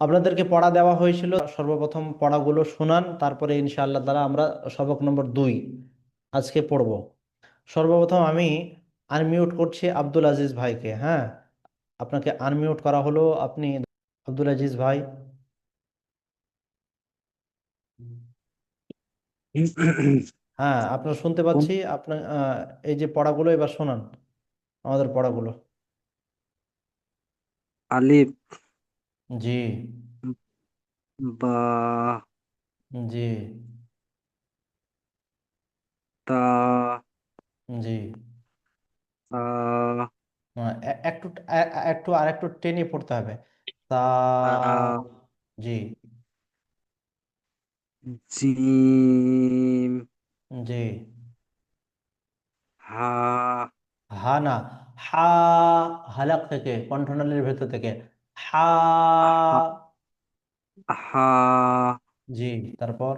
আপনাদেরকে পড়া দেওয়া হয়েছিল। সর্বপ্রথম পড়াগুলো শুনান, তারপরে ইনশাআল্লাহ তাআলা আমরা সবক নম্বর দুই আজকে পড়ব। সর্বপ্রথম আমি আনমিউট করছি আব্দুল আজিজ ভাইকে হ্যাঁ? আপনাকে আনমিউট করা হলো, আপনি আব্দুল আজিজ ভাই। হ্যাঁ আপনার শুনতে পাচ্ছি আপনার এই যে পড়াগুলো এবার শোনান, আমাদের পড়াগুলো। আলিফ। জি বা জি তা জি সা একটু একটু আর একটু টেনে পড়তে হবে তা জি জিম জি হা হা না হা হালাক থেকে কণ্ঠনালীর ভেতর থেকে। হা হা জি তারপর?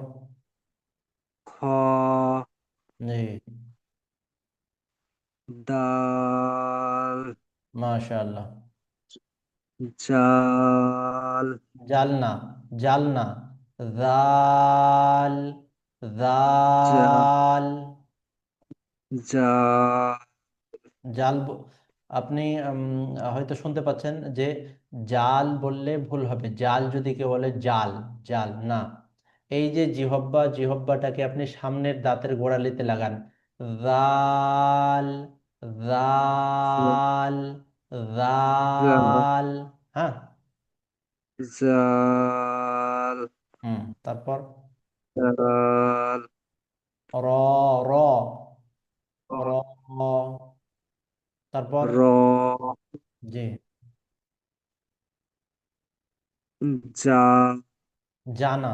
খ। জি। দাল। মাশাআল্লাহ। জাল। জালনা জালনা। জাল জাল। জাল। জাল। আপনি হয়তো শুনতে পাচ্ছেন যে জাল বললে ভুল হবে। জাল যদি কেউ বলে জাল জাল না। এই যে জিহব্বা জিহব্বাটাকে আপনি সামনের দাঁতের গোড়ালিতে লাগান। জাল জাল জাল হ্যাঁ? জাল। হুম তারপর? জাল। র। তারপর র জি জা জানা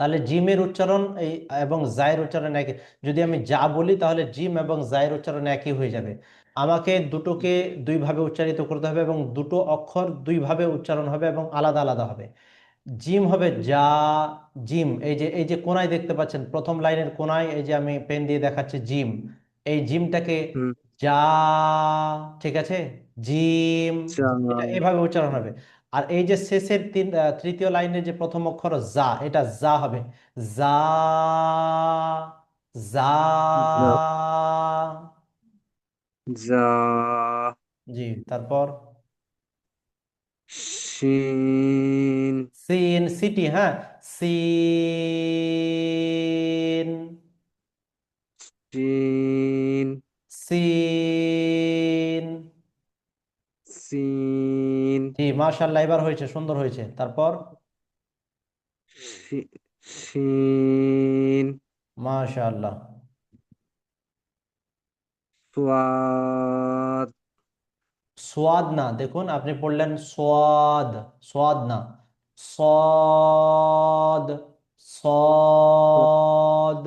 তাহলে জিমের উচ্চারণ এই এবং জায়ের উচ্চারণ একই। যদি আমি যা বলি তাহলে জিম এবং জায়ের উচ্চারণ একই হয়ে যাবে। আমাকে দুটোকে দুইভাবে উচ্চারিত করতে হবে এবং দুটো অক্ষর দুইভাবে উচ্চারণ হবে এবং আলাদা আলাদা হবে। জিম হবে যা জিম। এই যে এই যে কোনায় দেখতে পাচ্ছেন প্রথম লাইনের কোনায় এই যে আমি পেন দিয়ে দেখাচ্ছি জিম। এই জিমটাকে যা ঠিক আছে? জিম এটা এভাবে উচ্চারণ হবে। আর এই যে শেষের তিন তৃতীয় লাইনের যে প্রথম অক্ষর যা এটা যা হবে। যা যা। জা জা তারপর? শিন। সিন সিটি হ্যাঁ? সিন। মাশাআল্লাহ এবার হয়েছে সুন্দর হয়েছে। তারপর? শিন মাশাআল্লাহ। সোয়াদ। সোয়াদ না দেখুন আপনি পড়লেন সোয়াদ সোয়াদ না। সদ সদ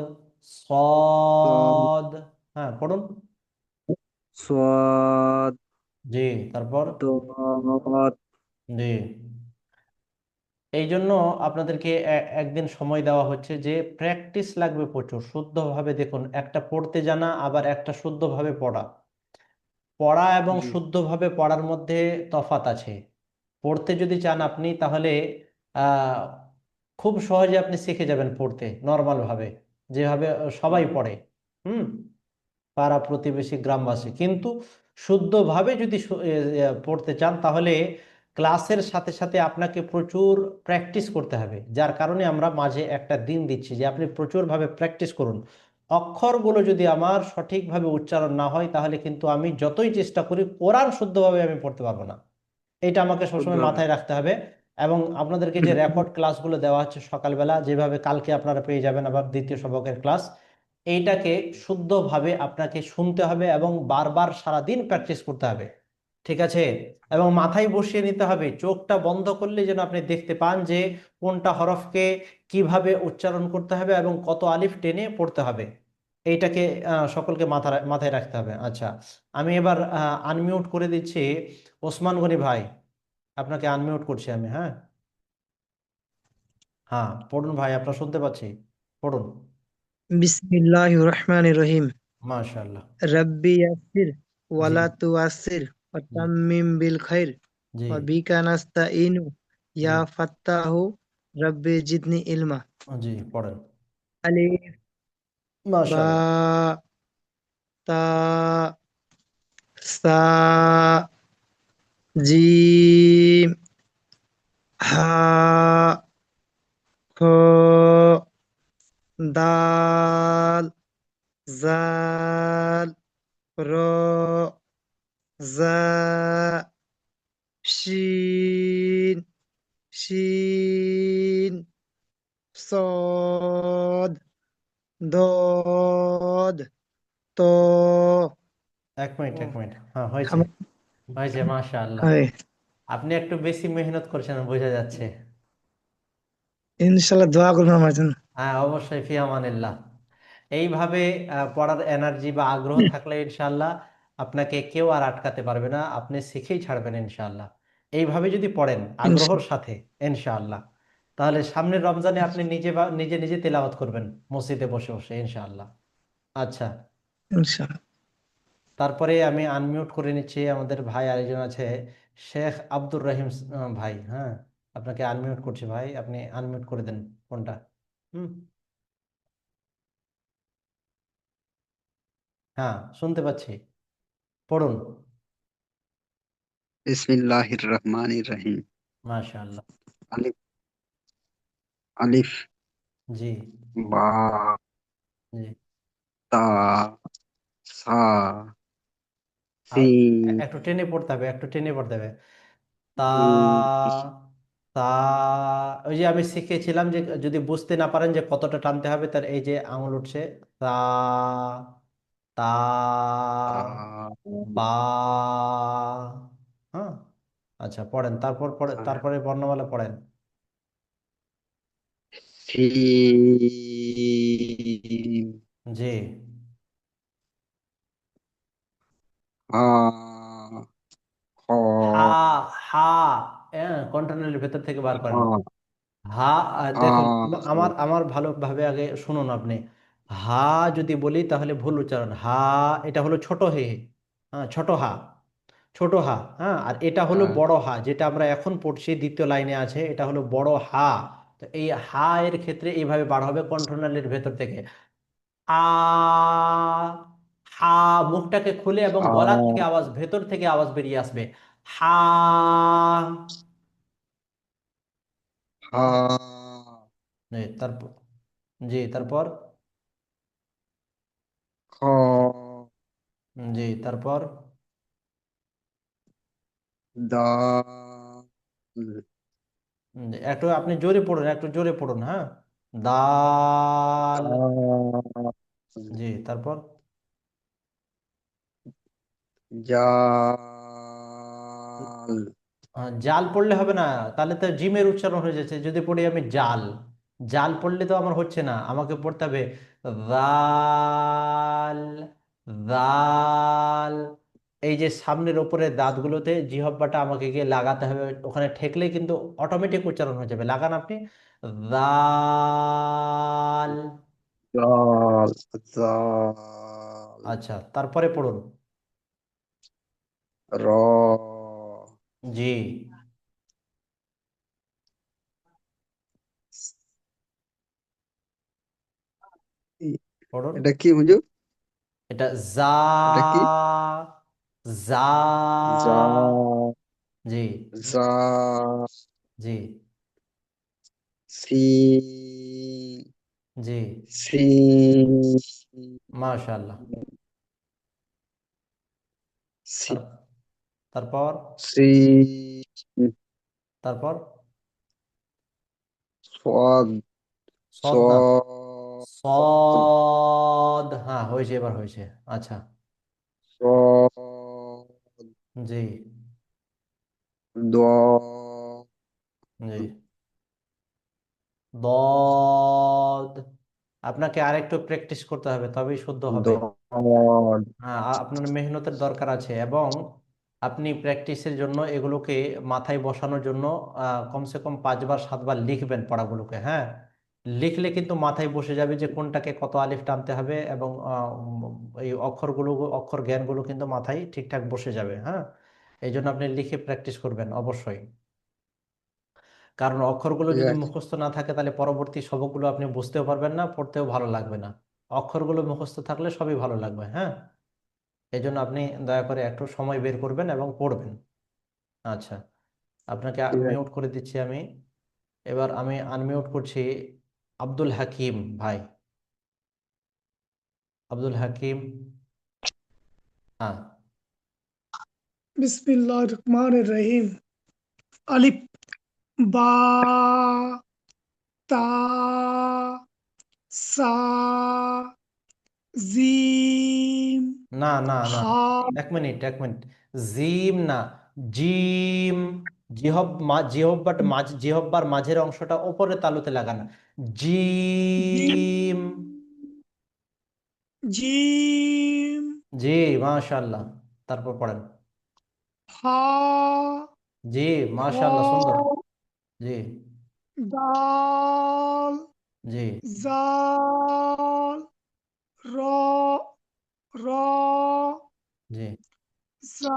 সদ। হ্যাঁ পড়ুন। সোয়াদ। জি তারপর? দদ জি। এই জন্য আপনাদেরকে এ- একদিন সময় দেওয়া হচ্ছে যে প্র্যাকটিস লাগবে প্রচুর। শুদ্ধভাবে দেখুন একটা পড়তে জানা আবার একটা শুদ্ধভাবে পড়া। পড়া এবং জি। শুদ্ধভাবে পড়ার মধ্যে তফাৎ আছে। পড়তে যদি চান আপনি তাহলে আহ, খুব সহজে আপনি শিখে যাবেন পড়তে নর্মাল ভাবে যেভাবে সবাই পড়ে হুম? পাড়া প্রতিবেশী গ্রামবাসী। কিন্তু শুদ্ধভাবে যদি সু- এ, এ, পড়তে চান তাহলে ক্লাসের সাথে সাথে আপনাকে প্রচুর প্র্যাকটিস করতে হবে। যার কারণে আমরা মাঝে একটা দিন দিচ্ছি যে আপনি প্রচুরভাবে প্র্যাকটিস করুন। অক্ষরগুলো যদি আমার সঠিকভাবে উচ্চারণ না হয় তাহলে কিন্তু আমি যতই চেষ্টা করি কোরআন শুদ্ধভাবে আমি পড়তে পারব না। এটা আমাকে সবসময় মাথায় রাখতে হবে এবং আপনাদেরকে যে রেকর্ড ক্লাসগুলো দেওয়া হচ্ছে সকালবেলা যেভাবে কালকে আপনারা পেয়ে যাবেন আবার দ্বিতীয় সবকের ক্লাস এইটাকে শুদ্ধভাবে আপনাকে শুনতে হবে এবং বারবার সারাদিন প্র্যাকটিস করতে হবে। ঠিক আছে? এবং মাথায় বসিয়ে নিতে হবে চোখটা বন্ধ করলে যেন আপনি দেখতে পান যে কোনটা হরফকে কীভাবে উচ্চারণ করতে হবে এবং কত আলিফ টেনে পড়তে হবে। এইটাকে সকলকে মাথা মাথায় রাখতে হবে। আচ্ছা আমি এবার আনমিউট করে দিচ্ছি। ওসমান গনি ভাই আপনাকে আনমিউট করছি আমি হ্যাঁ? হ্যাঁ পড়ুন ভাই আপনার শুনতে পাচ্ছি। পড়ুন। বিসমিল্লাহির রহমানির রহিম। মাশাআল্লাহ। রব্বি ইয়াসির ওয়ালা তুয়াসির জি ওয়াতাম্মিম বিল খাইর জি ওয়া বিকা নাস্তাইনু ইয়া ফাত্তাহু রব্বি জিদনি ইলমা জি পড়েন আলিফ বা মাশাআল্লাহ তা সা জিম হা খ দাল জাল র জা শিন শিন صاد ضاد ত এক মিনিট এক মিনিট হ্যাঁ হয়েছে আমার হয়েছে মাশাআল্লাহ হয় আপনি একটু বেশি মেহনত করছেন বোঝা যাচ্ছে ইনশাল্লাহ দোয়া করবেন আমার জন্য হ্যাঁ অবশ্যই ফি আমানিল্লাহ এইভাবে আহ, পড়ার এনার্জি বা আগ্রহ থাকলে ইনশাআল্লাহ আপনাকে কেউ আর আটকাতে পারবে না আপনি শিখেই ছাড়বেন ইনশাআল্লাহ। এইভাবে যদি পড়েন আগ্রহর সাথে ইনশাআল্লাহ। তাহলে সামনের রমজানে আপনি নিজে বা নিজে নিজে তেলাওয়াত করবেন মসজিদে বসে বসে ইনশাআল্লাহ। আচ্ছা। তারপরে আমি আনমিউট করে নিচ্ছি আমাদের ভাই আরেকজন আছে শেখ আব্দুর রহিম ভাই হ্যাঁ? আপনাকে আনমিউট করছি ভাই আপনি আনমিউট করে দেন ফোনটা। হুম? হ্যাঁ শুনতে পাচ্ছি। পড়ুন। বিসমিল্লাহির রহমানির রহিম মাশাআল্লাহ। আলিফ আলিফ। জি। বা জি। তা সা সিন একটু টেনে পড়তে হবে একটু টেনে পড়তে হবে। তা তা ওই যে আমি শিখেছিলাম যে যদি বুঝতে না পারেন যে কতটা টানতে হবে তার এই যে আঙুল উঠছে তা আচ্ছা পড়েন। তারপর পড়ে তারপরে বর্ণমালা পড়েন। জি। হা খ। হা হা হ্যাঁ কন্টেনারের ভেতর থেকে বার করেন। হা। হা আহ, দেখুন আমা- আমার আমার ভালোভাবে আগে শুনুন আপনি। হা যদি বলি তাহলে ভুল উচ্চারণ। হা এটা হলো ছোট হে হ্যাঁ ছোট হা। ছোট হা হ্যাঁ? আর এটা হলো হ্যাঁ। বড় হা যেটা আমরা এখন পড়ছি দ্বিতীয় লাইনে আছে এটা হলো বড় হা। তো এই হা এর ক্ষেত্রে এইভাবে বার হবে কন্ট্রোনালের ভেতর থেকে। আ হা মুখটাকে খুলে এবং গলা থেকে আওয়াজ ভেতর থেকে আওয়াজ বেরিয়ে আসবে। হা। তারপর জি তারপর? জি তারপর? দাল একটু আপনি জোরে পড়ুন একটু জোরে পড়ুন হ্যাঁ? দাল জি তারপর? জাল জাল পড়লে হবে না তাহলে তো জিমের উচ্চারণ হয়ে যাচ্ছে যদি পড়ি আমি জাল। জাল পড়লে তো আমার হচ্ছে না আমাকে পড়তে হবে দাল দাল এই যে সামনের ওপরে দাঁতগুলোতে জিহ্বাটা আমাকে গিয়ে লাগাতে হবে ওখানে ঠেকলে কিন্তু অটোমেটিক উচ্চারণ হয়ে যাবে। লাগান আপনি। দাল। আচ্ছা তারপরে পড়ুন। র। জি। পড়ুন। এটা কি হুজুর? এটা জা এটা কি? জা জা জি জা জি সিন জি সিন মাশাআল্লাহ সি- তারপর সিন তারপর সদ সদ সদ সদ হ্যাঁ হয়েছে এবার হয়েছে আচ্ছা সদ জি। দ। জি। দদ আপনাকে আরেকটু প্র্যাকটিস করতে হবে তবেই শুদ্ধ হবে। দদ হ্যাঁ আপনার মেহনতের দরকার আছে এবং আপনি প্র্যাকটিসের জন্য এগুলোকে মাথায় বসানোর জন্য আহ, কমসে কম পাঁচবার সাতবার লিখবেন পড়াগুলোকে হ্যাঁ? লিখলে কিন্তু মাথায় বসে যাবে যে কোনটাকে কত আলিফ টানতে হবে এবং এই অক্ষরগুলো অক্ষর জ্ঞানগুলো কিন্তু মাথায় ঠিকঠাক বসে যাবে হ্যাঁ? এই জন্য আপনি লিখে প্র্যাকটিস করবেন অবশ্যই। কারণ অক্ষরগুলো যদি মুখস্থ না থাকে তাহলে পরবর্তী সবকগুলো আপনি বুঝতেও পারবেন না পড়তেও ভালো লাগবে না। অক্ষরগুলো মুখস্থ থাকলে সবই ভালো লাগবে হ্যাঁ? এই জন্য আপনি দয়া করে একটু সময় বের করবেন এবং পড়বেন। আচ্ছা আপনাকে ঠিক আছে মিউট করে দিচ্ছি আমি। এবার আমি আনমিউট করছি আব্দুল হাকিম ভাই। আব্দুল হাকিম? হ্যাঁ। বিসমিল্লাহির রহমানির রহিম। আলিফ বা তা সা জিম না না না। এক মিনিট এক মিনিট। জিম না জিম। জিহব মা জিহব্বাট মাঝ জিহব্বার মাঝের অংশটা ওপরে তালুতে লাগানো। জিম। জিম। জি মাশাআল্লাহ। তারপর পড়েন। হা। জি মাশাআল্লাহ সুন্দর। জি। দাল। জি। জাল। র। র। জি। জা।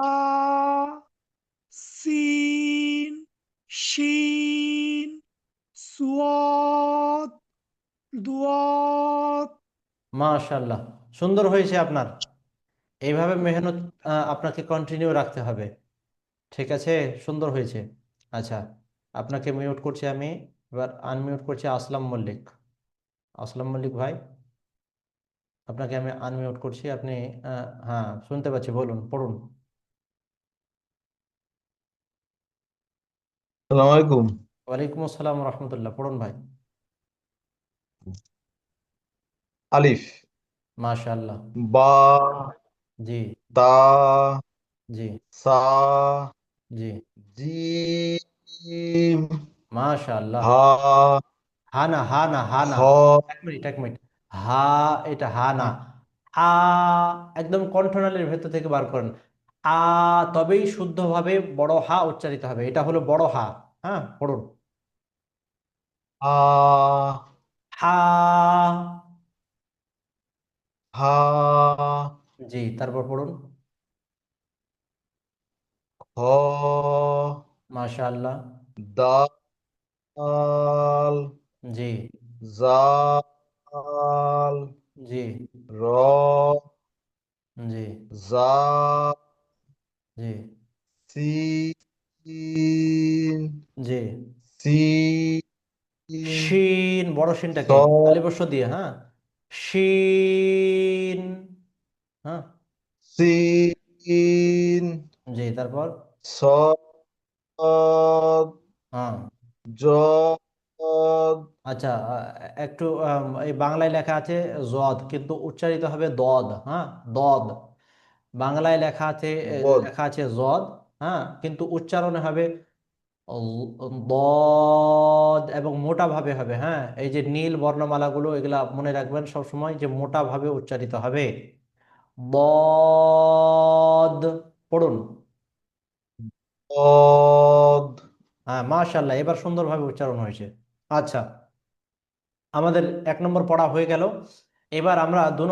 সিন শিন সুয়াদ দুয়াত মাশাআল্লাহ। সুন্দর হয়েছে আপনার। এইভাবে মেহনত আপনাকে কন্টিনিউ রাখতে হবে। ঠিক আছে? সুন্দর হয়েছে। আচ্ছা আপনাকে মিউট করছি আমি। এবার আনমিউট করছি আসলাম মল্লিক। আসলাম মল্লিক ভাই, আপনাকে আমি আনমিউট করছি। আপনি হ্যাঁ শুনতে পাচ্ছি। বলুন, পড়ুন। সালাম আলাইকুম। ওয়ালাইকুম আসসালাম রহমতুল্লাহ পড়ুন ভাই। আলিফ। মাশাআল্লাহ। বা। জি। তা। জি। সা। জি। জিম। মাশাআল্লাহ। হা। হা না হা না হা। না খ এক মিনিট এক মিনিট। হা এটা হা না আ একদম কণ্ঠনালীর ভেতর থেকে বার করেন। আ তবেই শুদ্ধভাবে বড় হা উচ্চারিত হবে। এটা হলো বড় হা হ্যাঁ পড়ুন। আ হা হা জি তারপর পড়ুন। খ মাশাআল্লাহ। দাল জি। জাল জি। র জি। জা জি। সিন জি। সিন শিন বড় তালিবস্য দিয়ে হ্যাঁ? শিন হ্যাঁ? সিন জি তারপর? সদ হ্যাঁ। জদ আচ্ছা একটু এই বাংলায় লেখা আছে জদ কিন্তু উচ্চারিত হবে দদ হ্যাঁ? দদ। বাংলায় লেখা আছে বদ। লেখা আছে জদ হ্যাঁ? কিন্তু উচ্চারণে হবে দদ এবং মোটা ভাবে হবে হ্যাঁ? এই যে নীল বর্ণমালাগুলো এগুলা মনে রাখবেন সব সময় যে মোটা ভাবে উচ্চারিত হবে। বদ পড়ুন। বদ। হ্যাঁ মাশাল্লাহ এবার সুন্দরভাবে উচ্চারণ হয়েছে। আচ্ছা আমাদের এক নম্বর পড়া হয়ে গেল। এবার আমরা দু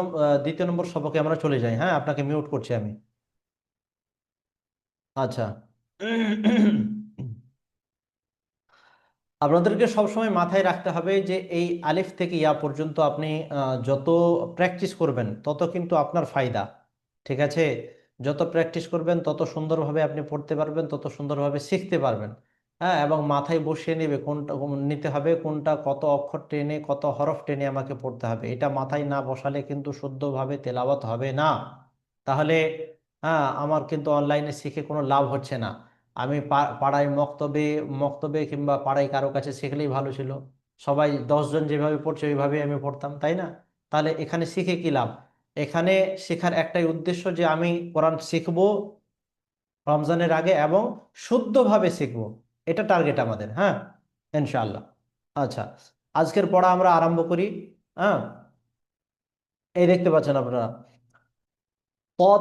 দ্বিতীয় নম্বর সবকে আমরা চলে যাই হ্যাঁ? আপনাকে মিউট করছি আমি। আচ্ছা। আপনাদেরকে সবসময় মাথায় রাখতে হবে যে এই আলিফ থেকে ইয়া পর্যন্ত আপনি যত প্র্যাকটিস করবেন, তত কিন্তু আপনার ফায়দা, ঠিক আছে? যত প্র্যাকটিস করবেন, তত সুন্দরভাবে আপনি পড়তে পারবেন, তত সুন্দরভাবে শিখতে পারবেন। হ্যাঁ এবং মাথায় বসিয়ে নেবে কোনটা নিতে হবে, কোনটা কত অক্ষর টেনে, কত হরফ টেনে আমাকে পড়তে হবে। এটা মাথায় না বসালে কিন্তু শুদ্ধভাবে তেলাওয়াত হবে না। তাহলে হ্যাঁ আমার কিন্তু অনলাইনে শিখে কোনো লাভ হচ্ছে না। আমি পাড়ায় মক্তবে মক্তবে কিংবা পাড়ায় কারও কাছে শিখলেই ভালো ছিল। সবাই দশজন যেভাবে পড়ছে ওইভাবেই আমি পড়তাম, তাই না? তাহলে এখানে শিখে কি লাভ? এখানে শেখার একটাই উদ্দেশ্য যে আমি কোরআন শিখব রমজানের আগে এবং শুদ্ধভাবে শিখব। এটা টার্গেট আমাদের হ্যাঁ? ইনশাআল্লাহ। আচ্ছা আজকের পড়া আমরা আরম্ভ করি হ্যাঁ? এই দেখতে পাচ্ছেন আপনারা। পদ